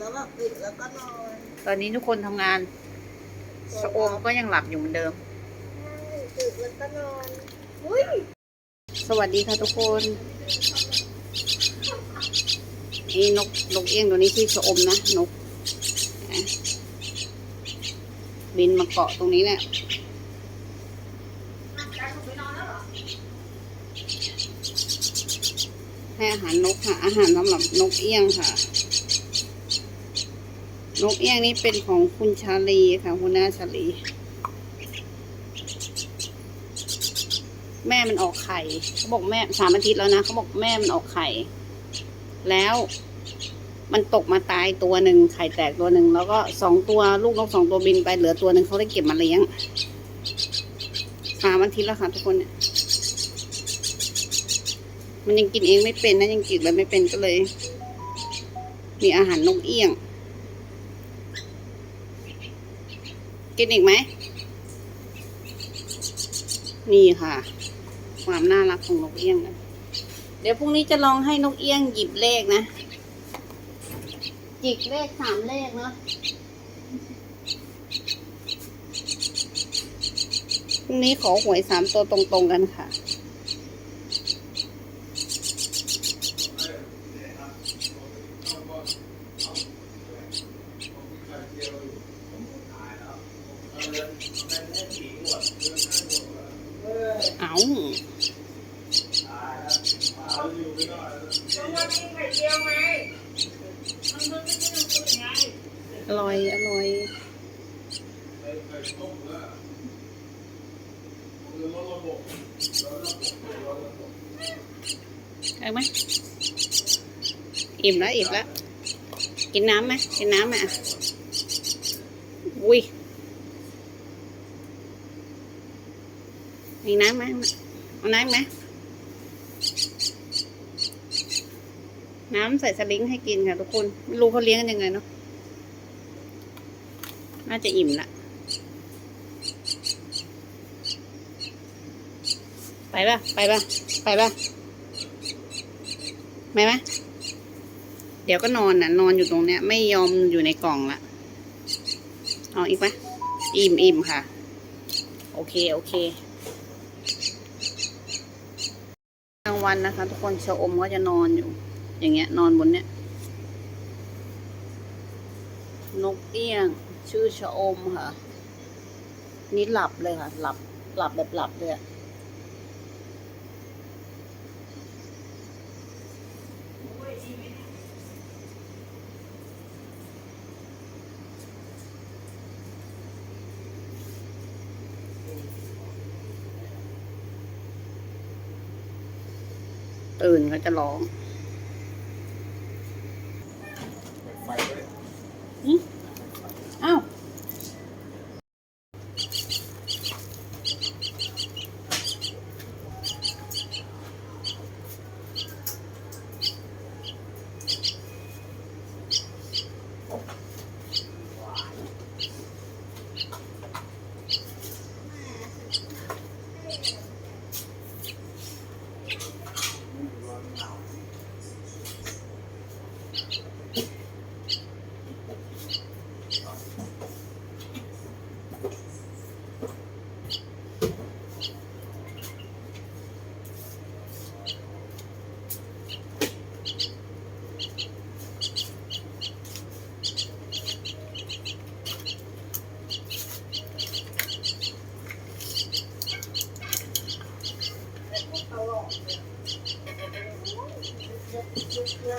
แล้วแบบปิดแล้วก็นอนตอนนี้ทุกคนทำงานสะโอมก็ยังหลับอยู่เหมือนเดิมปิดแล้วก็นอนอุ้ยสวัสดีค่ะทุกคนนี่นกนกเอี้ยงตัวนี้ที่สะอมนะนกนะบินมาเกาะตรงนี้เนี่ยให้อาหารนกค่ะ อาหารสำหรับนกเอี้ยงค่ะ นกเอี้ยงนี่เป็นของคุณชาลีค่ะคุณน้าชาลี แม่มันออกไข่เขาบอกแม่สามอาทิตย์แล้วนะเขาบอกแม่มันออกไข่ แล้วมันตกมาตายตัวหนึ่งไข่แตกตัวหนึ่งแล้วก็สองตัวลูกนกสองตัวบินไปเหลือตัวหนึ่งเขาได้เก็บมาเลี้ยงสามอาทิตย์แล้วค่ะทุกคนเนี่ยมันยังกินเองไม่เป็นนะยังกินแบบไม่เป็นก็เลย มีอาหารนกเอี้ยง กินอีกไหม นี่ค่ะ ความน่ารักของนกเอี้ยงนะเดี๋ยวพรุ่งนี้จะลองให้นกเอี้ยงหยิบเลขนะ จิกเลขสามเลขเนาะพรุ่งนี้ขอหวยสามตัวตรงๆกันค่ะ อาอร่อย อร่อย เอาไหมอิ่มแล้วอิ่มแล้ว กินน้ำไหมกินน้ำไหมอะอุ้ย มีน้ำไหมเอาน้ำไหมน้ำใส่สลิงให้กินค่ะทุกคนไม่รู้เขาเลี้ยงกันยังไงเนาะน่าจะอิ่มละไปป่ะ ไปป่ะ ไปป่ะไปไหมเดี๋ยวก็นอนน่ะ นอนอยู่ตรงเนี้ย ไม่ยอมอยู่ในกล่องละเอาอีกปะอิ่มอิ่มค่ะ โอเค โอเค กลางวันนะคะ ทุกคนชะอมก็จะนอนอยู่ อย่างเงี้ย นอนบนเนี้ย นกเอี้ยง ชื่อชะอมค่ะ นี่หลับเลยค่ะ หลับ หลับแบบหลับเลยอะ ตื่นเขาจะร้อง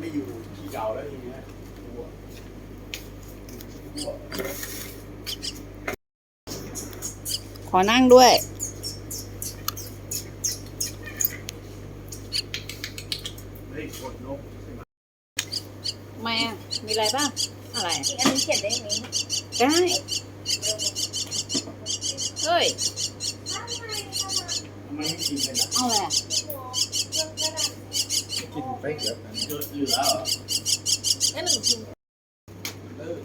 ไม่อยู่ที่เก่าแล้วทีเนี้ยกลัวกลัว ขอนั่งด้วย ไม่ได้กดนกใช่ไหมไมอะมีอะไรบ้าง อะไรอีกอันนึงเขียนได้ไหมได้ เฮ้ยทำไมไม่กินเลยล่ะเอาอะไรอะกินไปเกือบเหลือเหลือเหรองั้นหนึ่งชิ้น เออ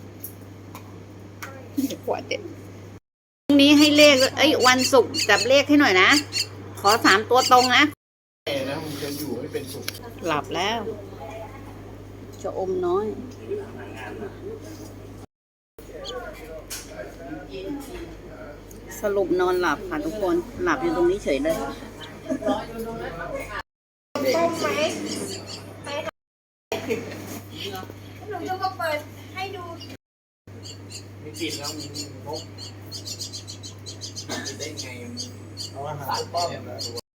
ขวดเด็ดพรุ่งนี้ให้ เลขเอ้ยวันศุกร์จับเลขให้หน่อยนะ ขอสามตัวตรงนะแม่นะมึงจะอยู่ให้เป็นสุขหลับแล้ว จะอมน้อย สรุปนอนหลับค่ะทุกคน หลับอยู่ตรงนี้เฉยเลยต้มไหมไปค่ะหนูจะมาเปิดให้ดู มีกินแล้วมีงบก นได้ไงเอ